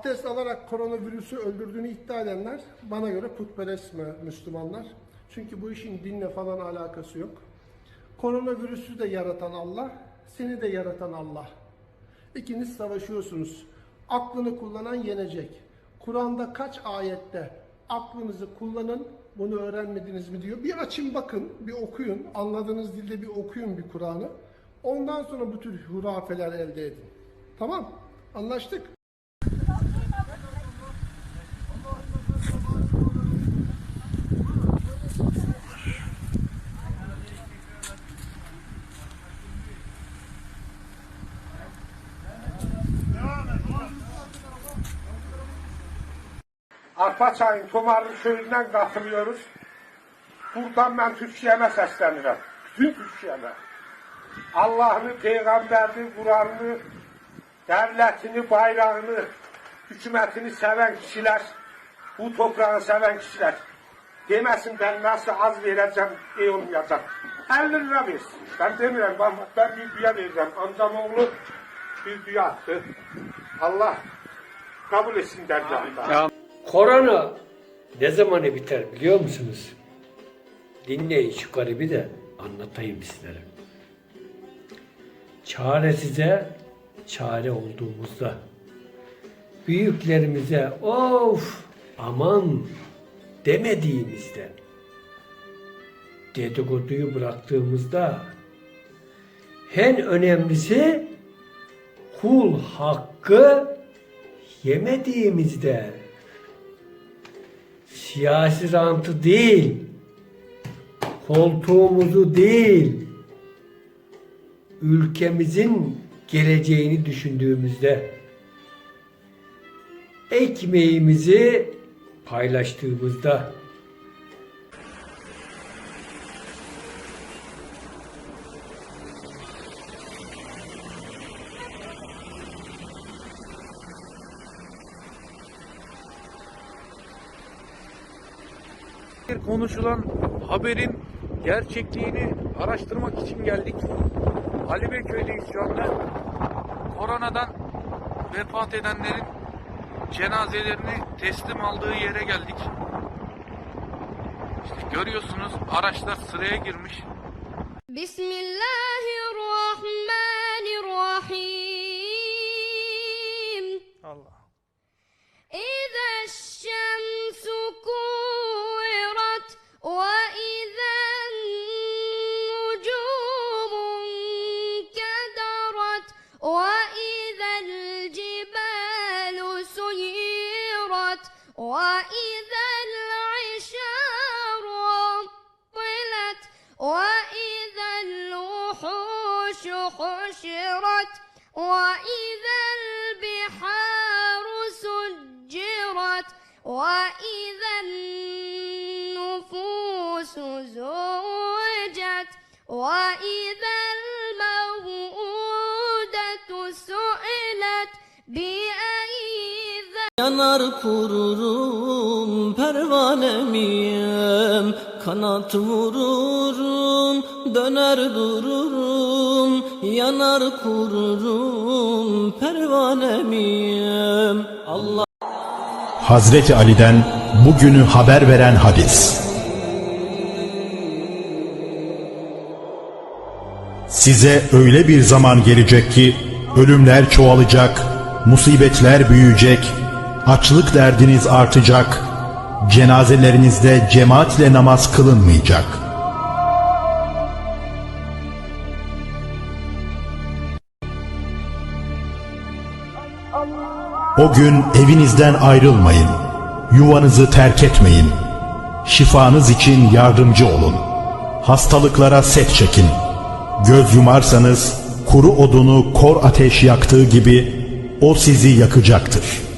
abdest alarak koronavirüsü öldürdüğünü iddia edenler bana göre putperest mi Müslümanlar. Çünkü bu işin dinle falan alakası yok. Koronavirüsü de yaratan Allah, seni de yaratan Allah. İkiniz savaşıyorsunuz. Aklını kullanan yenecek. Kur'an'da kaç ayette aklınızı kullanın, bunu öğrenmediniz mi diyor. Bir açın bakın, bir okuyun. Anladığınız dilde bir okuyun bir Kur'an'ı. Ondan sonra bu tür hurafeler elde edin. Tamam? Anlaştık. Arpaçay'ın Tomarlı köyünden katılıyoruz. Buradan ben Türkiye'me sesleniyorum. Bütün Türkiye'me. Allah'ını, peygamberini, Kur'an'ını, devletini, bayrağını, hükümetini seven kişiler, bu toprağı seven kişiler demesin ben nasıl az vereceğim, iyi olmayacak. 50 lira versin. Ben demiyorum, ben, ben bir dünya vereceğim. Amcam oğlu bir dünya attı. Allah kabul etsin dergahında. Korona ne zamanı biter biliyor musunuz? Dinleyin şu garibi de anlatayım sizlere. Çaresize çare olduğumuzda, büyüklerimize of aman demediğimizde, dedikoduyu bıraktığımızda, en önemlisi kul hakkı yemediğimizde, siyasi rantı değil, koltuğumuzu değil, ülkemizin geleceğini düşündüğümüzde, ekmeğimizi paylaştığımızda, konuşulan haberin gerçekliğini araştırmak için geldik. Ali Beyköy'deyiz şu anda. Koronadan vefat edenlerin cenazelerini teslim aldığı yere geldik. İşte görüyorsunuz araçlar sıraya girmiş. Bismillahirrahmanirrahim. وإذا العشار عطلت وإذا الوحوش حشرت وإذا البحار سجرت وإذا النفوس زوجت وإذا الموءودة سئلت بأي Yanar kururum pervanemiyim Kanat vururum döner dururum Yanar kururum. Pervanemiyim Allah Hazreti Ali'den bugünü haber veren hadis. Size öyle bir zaman gelecek ki ölümler çoğalacak, musibetler büyüyecek, açlık derdiniz artacak, cenazelerinizde cemaatle namaz kılınmayacak. O gün evinizden ayrılmayın, yuvanızı terk etmeyin. Şifanız için yardımcı olun. Hastalıklara set çekin. Göz yumarsanız kuru odunu kor ateş yaktığı gibi o sizi yakacaktır.''